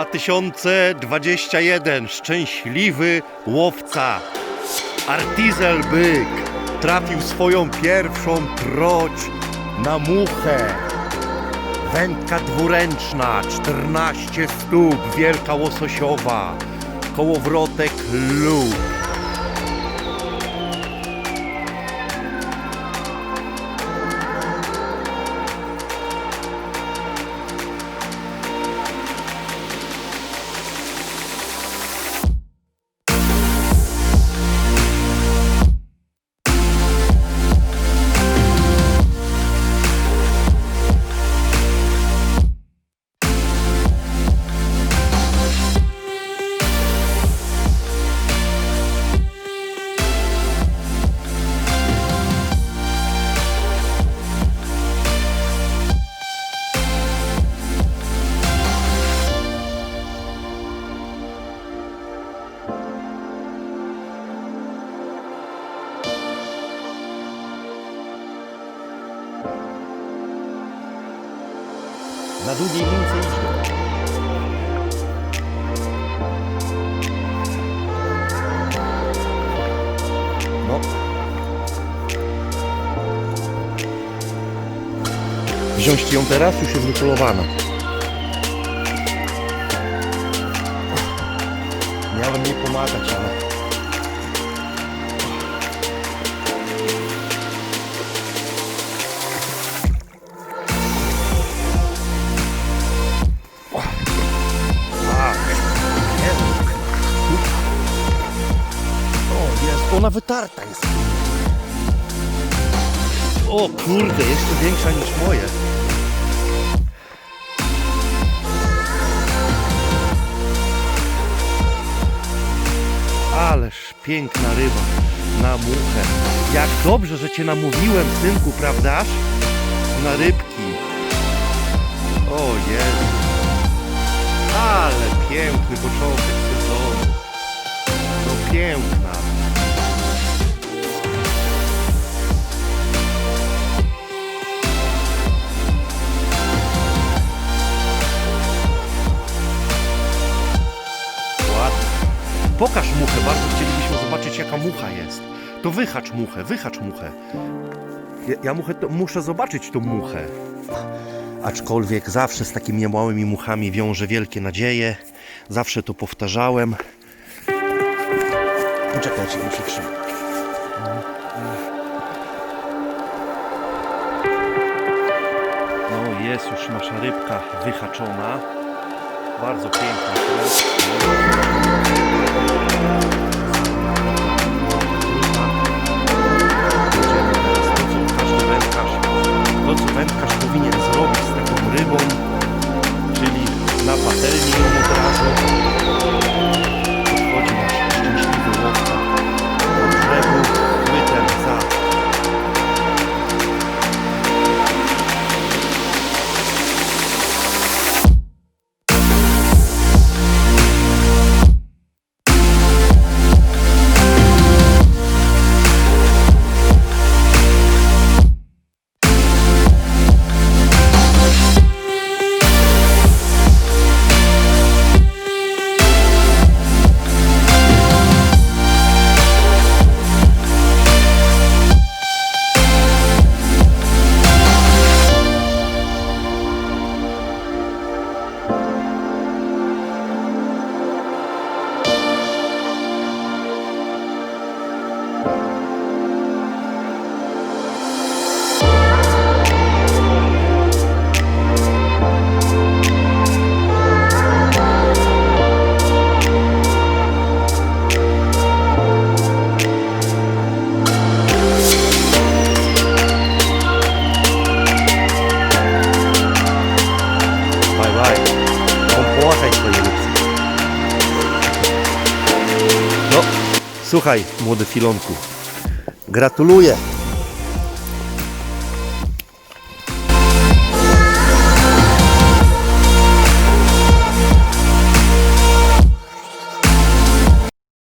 2021 szczęśliwy łowca Artizel Byk trafił swoją pierwszą troć na muchę. Wędka dwuręczna, 14 stóp, wielka łososiowa, kołowrotek lub. Na długiej lince idzie. No. Wziąć ją teraz? Już jest wypolowana. Miałem jej pomagać, ale... Wytarta jest. O kurde, jeszcze większa niż moje. Ależ piękna ryba na muchę. Jak dobrze, że cię namówiłem, synku, prawdaż? Na rybki. O Jezu. Ale piękny początek sezonu. No piękna. Pokaż muchę, bardzo chcielibyśmy zobaczyć jaka mucha jest. To wyhacz muchę, wyhacz muchę. Ja, ja muchę, to, muszę zobaczyć tą muchę. Aczkolwiek zawsze z takimi małymi muchami wiążę wielkie nadzieje. Zawsze to powtarzałem. Poczekajcie, muszę trzymać. No jest już nasza rybka wyhaczona. Bardzo piękna. Thank you. Słuchaj, młody filonku. Gratuluję.